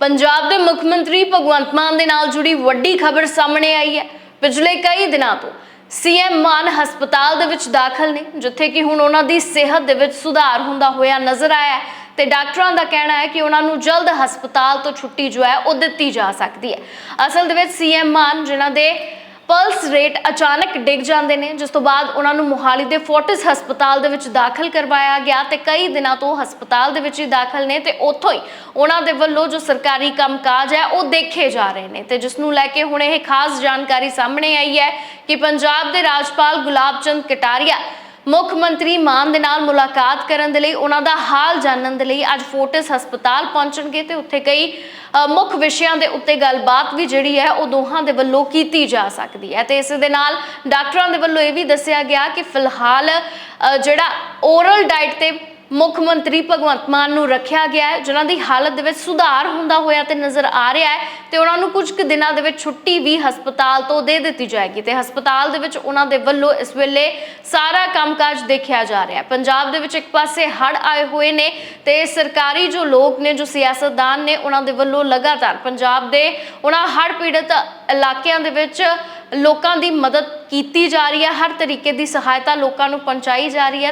ਪੰਜਾਬ ਦੇ ਮੁੱਖ ਮੰਤਰੀ ਭਗਵੰਤ ਮਾਨ ਦੇ ਨਾਲ ਜੁੜੀ ਵੱਡੀ ਖਬਰ ਸਾਹਮਣੇ ਆਈ ਹੈ। ਪਿਛਲੇ ਕਈ ਦਿਨਾਂ ਤੋਂ ਸੀਐਮ ਮਾਨ ਹਸਪਤਾਲ ਦੇ ਵਿੱਚ ਦਾਖਲ ਨੇ, ਜਿੱਥੇ ਕਿ ਹੁਣ ਉਹਨਾਂ ਦੀ ਸਿਹਤ ਦੇ ਵਿੱਚ ਸੁਧਾਰ ਹੁੰਦਾ ਹੋਇਆ ਨਜ਼ਰ ਆਇਆ ਹੈ ਤੇ ਡਾਕਟਰਾਂ ਦਾ ਕਹਿਣਾ ਹੈ ਕਿ ਉਹਨਾਂ ਨੂੰ ਜਲਦ ਹਸਪਤਾਲ ਤੋਂ ਛੁੱਟੀ ਜੋ ਹੈ ਉਹ ਦਿੱਤੀ ਜਾ ਸਕਦੀ ਹੈ। ਅਸਲ ਦੇ ਵਿੱਚ ਸੀਐਮ ਮਾਨ, ਜਿਨ੍ਹਾਂ ਦੇ ਪਲਸ ਰੇਟ ਅਚਾਨਕ ਡਿੱਗ ਜਾਂਦੇ ਨੇ, ਜਿਸ ਤੋਂ ਬਾਅਦ ਉਹਨਾਂ ਨੂੰ ਮੋਹਾਲੀ ਦੇ ਫੋਰਟਿਸ ਹਸਪਤਾਲ ਦੇ ਵਿੱਚ ਦਾਖਲ ਕਰਵਾਇਆ ਗਿਆ ਤੇ ਕਈ ਦਿਨਾਂ ਤੋਂ ਹਸਪਤਾਲ ਦੇ ਵਿੱਚ ਹੀ ਦਾਖਲ ਨੇ ਤੇ ਉੱਥੋਂ ਹੀ ਉਹਨਾਂ ਦੇ ਵੱਲੋਂ ਜੋ ਸਰਕਾਰੀ ਕੰਮਕਾਜ ਹੈ, ਉਹ ਦੇਖੇ ਜਾ ਰਹੇ ਨੇ ਤੇ ਜਿਸ ਨੂੰ ਲੈ ਕੇ ਹੁਣ ਇਹ ਖਾਸ ਜਾਣਕਾਰੀ ਸਾਹਮਣੇ ਆਈ ਹੈ ਕਿ ਪੰਜਾਬ ਦੇ ਰਾਜਪਾਲ ਗੁਲਾਬ ਚੰਦ ਕਟਾਰੀਆ ਮੁੱਖ ਮੰਤਰੀ ਮਾਨ ਦੇ ਨਾਲ ਮੁਲਾਕਾਤ ਕਰਨ ਦੇ ਲਈ ਉਹਨਾਂ ਦਾ ਹਾਲ ਜਾਣਨ ਦੇ ਲਈ ਅੱਜ ਫੋਰਟਿਸ ਹਸਪਤਾਲ ਪਹੁੰਚਣਗੇ ਤੇ ਉੱਥੇ ਕਈ ਮੁੱਖ ਵਿਸ਼ਿਆਂ ਦੇ ਉੱਤੇ ਗੱਲਬਾਤ ਵੀ ਜਿਹੜੀ ਹੈ ਉਹ ਦੋਹਾਂ ਦੇ ਵੱਲੋਂ ਕੀਤੀ ਜਾ ਸਕਦੀ ਹੈ। ਤੇ ਇਸ ਦੇ ਨਾਲ ਡਾਕਟਰਾਂ ਦੇ ਵੱਲੋਂ ਇਹ ਵੀ ਦੱਸਿਆ ਗਿਆ ਕਿ ਫਿਲਹਾਲ ਜਿਹੜਾ ਓਰਲ ਡਾਈਟ ਤੇ ਮੁੱਖ ਮੰਤਰੀ ਭਗਵੰਤ ਮਾਨ ਨੂੰ ਰੱਖਿਆ ਗਿਆ ਹੈ, ਜਿਨ੍ਹਾਂ ਦੀ ਹਾਲਤ ਦੇ ਵਿੱਚ ਸੁਧਾਰ ਹੁੰਦਾ ਹੋਇਆ ਤੇ ਨਜ਼ਰ ਆ ਰਿਹਾ ਹੈ ਤੇ ਉਹਨਾਂ ਨੂੰ ਕੁਝ ਕੁ ਦਿਨਾਂ ਦੇ ਵਿੱਚ ਛੁੱਟੀ ਵੀ ਹਸਪਤਾਲ ਤੋਂ ਦੇ ਦਿੱਤੀ ਜਾਏਗੀ ਤੇ ਹਸਪਤਾਲ ਦੇ ਵਿੱਚ ਉਹਨਾਂ ਦੇ ਵੱਲੋਂ ਇਸ ਵੇਲੇ ਸਾਰਾ ਕੰਮਕਾਜ ਦੇਖਿਆ ਜਾ ਰਿਹਾ ਹੈ। ਪੰਜਾਬ ਦੇ ਵਿੱਚ ਇੱਕ ਪਾਸੇ ਹੜ ਆਏ ਹੋਏ ਨੇ ਤੇ ਸਰਕਾਰੀ ਜੋ ਲੋਕ ਨੇ, ਜੋ ਸਿਆਸਤਦਾਨ ਨੇ, ਉਹਨਾਂ ਦੇ ਵੱਲੋਂ ਲਗਾਤਾਰ ਪੰਜਾਬ ਦੇ ਉਹਨਾਂ ਹੜ ਪੀੜਤ ਇਲਾਕਿਆਂ ਦੇ ਵਿੱਚ ਲੋਕਾਂ ਦੀ ਮਦਦ ਕੀਤੀ ਜਾ ਰਹੀ ਹੈ। ਹਰ ਤਰੀਕੇ ਦੀ ਸਹਾਇਤਾ ਲੋਕਾਂ ਨੂੰ ਪਹੁੰਚਾਈ ਜਾ ਰਹੀ ਹੈ।